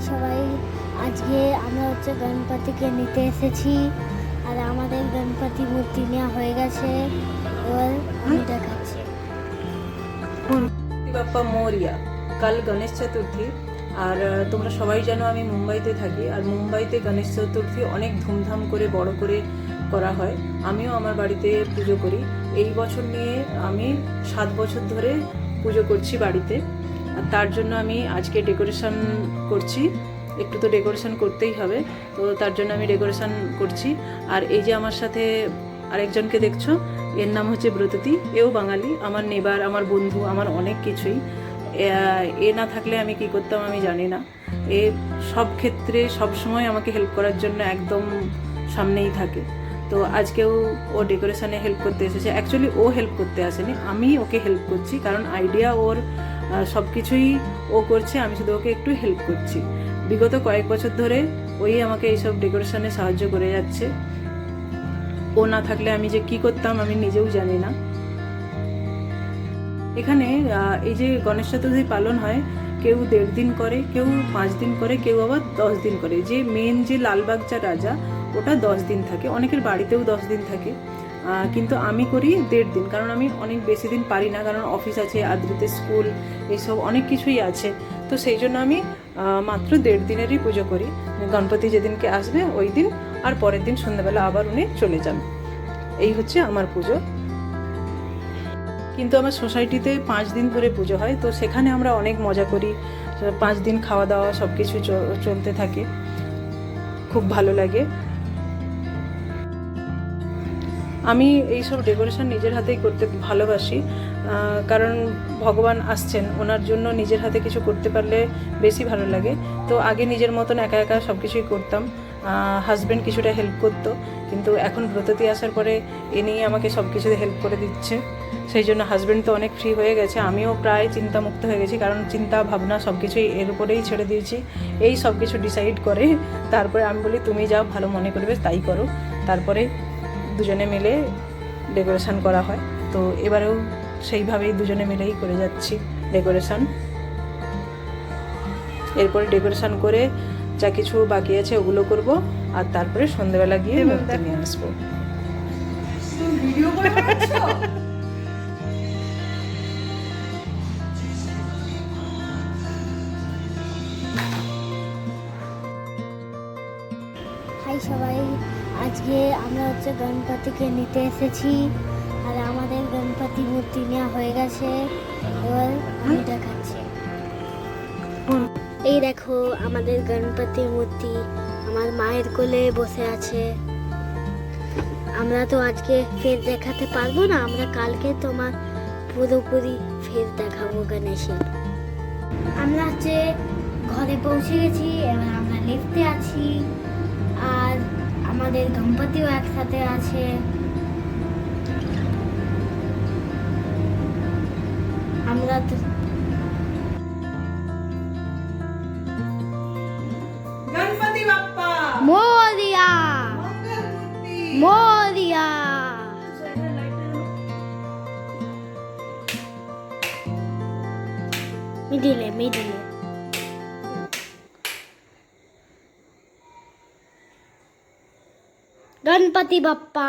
সবাই। আজকে আমরা হচ্ছে গণপতিকে নিতে এসেছি। আর আমাদের গণপতি মূর্তি নেওয়া হয়ে গেছে। এবার আমি দেখাচ্ছি। বাপ্পা মৌরিয়া, কাল গণেশ চতুর্থী। আর তোমরা সবাই জানো আমি মুম্বাইতে থাকি। আর মুম্বাইতে গণেশ চতুর্থী অনেক ধুমধাম করে, বড় করে করা হয়। আমিও আমার বাড়িতে পুজো করি। এই বছর নিয়ে আমি সাত বছর ধরে পুজো করছি বাড়িতে। তার জন্য আমি আজকে ডেকোরেশন করছি। একটু তো ডেকোরেশন করতেই হবে, তো তার জন্য আমি ডেকোরেশন করছি। আর এই যে আমার সাথে আরেকজনকে দেখছ, এর নাম হচ্ছে ব্রততী, এও বাঙালি, আমার নেবার, আমার বন্ধু, আমার অনেক কিছুই। এ- না থাকলে আমি কি করতাম আমি জানি না। এ সব ক্ষেত্রে সব সময় আমাকে হেল্প করার জন্য একদম সামনেই থাকে। তো আজকেও ও ডেকোরেশনে হেল্প করতে এসেছে। অ্যাকচুয়ালি ও হেল্প করতে আসেনি, আমি ওকে হেল্প করছি, কারণ আইডিয়া ওর সব কিছুই ও করছে, আমি শুধু ওকে একটু হেল্প করছি। বিগত কয়েক বছর ধরে ওই আমাকে এইসব ডেকোরেশনে সাহায্য করে যাচ্ছে। ও না থাকলে আমি যে কি করতাম, আমি নিজেও জানি না। এখানে এই যে গণেশ চতুর্থী পালন হয়, কেউ দেড় দিন করে, কেউ পাঁচ দিন করে, কেউ আবার দশ দিন করে। যে মেন যে লালবাগচা রাজা, ওটা দশ দিন থাকে। অনেকের বাড়িতেও দশ দিন থাকে। কিন্তু আমি করি দেড় দিন, কারণ আমি অনেক বেশি দিন পারি না, কারণ অফিস আছে, আদ্রিতে স্কুল এইসব অনেক কিছুই আছে। তো সেই জন্য আমি মাত্র দেড় দিনেরই পুজো করি। গণপতি যেদিনকে আসবে, ওই দিন, আর পরের দিন সন্ধ্যাবেলা আবার উনি চলে যান। এই হচ্ছে আমার পুজো। কিন্তু আমার সোসাইটিতে পাঁচ দিন ধরে পুজো হয়, তো সেখানে আমরা অনেক মজা করি। পাঁচ দিন খাওয়া দাওয়া সব কিছু চলতে থাকে। খুব ভালো লাগে। আমি এইসব ডেকোরেশন নিজের হাতেই করতে ভালোবাসি কারণ ভগবান আসছেন, ওনার জন্য নিজের হাতে কিছু করতে পারলে বেশি ভালো লাগে। তো আগে নিজের মতন একা একা সব কিছুই করতাম হাজব্যান্ড কিছুটা হেল্প করতো, কিন্তু এখন ব্রততি আসার পরে এ নিয়ে আমাকে সব কিছুতে হেল্প করে দিচ্ছে। সেই জন্য হাজব্যান্ড তো অনেক ফ্রি হয়ে গেছে, আমিও প্রায় চিন্তামুক্ত হয়ে গেছি, কারণ চিন্তা, ভাবনা সব কিছুই এর উপরেই ছেড়ে দিয়েছি। এই সব কিছু ডিসাইড করে, তারপরে আমি বলি, তুমি যাও, ভালো মনে করবে, তাই করো। তারপরে দুজনে মিলে ডেকোরেশন করা হয়। তো এবারেও সেইভাবেই দুজনে মিলেই করে যাচ্ছি ডেকোরেশন। এরপরে ডেকোরেশন করে যা কিছু বাকি আছে ওগুলো করব আর তারপরে সন্ধ্যেবেলা গিয়ে মূর্তি নিয়ে আসব। হাই সবাই। আজকে আমরা হচ্ছে গণপতিকে নিতে এসেছি আর আমাদের গণপতি মূর্তি নেওয়া হয়ে গেছে। এবার আমি দেখাচ্ছি। এই দেখো আমাদের গণপতি মূর্তি আমার মায়ের কোলে বসে আছে। আমরা তো আজকে ফের দেখাতে পারব না, আমরা কালকে তোমার পুরোপুরি ফের দেখাবো গণেশের আমরা হচ্ছে ঘরে পৌঁছে গেছি, এবার আমরা লিফটে আছি। আমাদের দম্পতিও একসাথে আছে। আমরা তো গণপতি বাপ্পা! মিডিলে মিডিলে। গণপতি বাপ্পা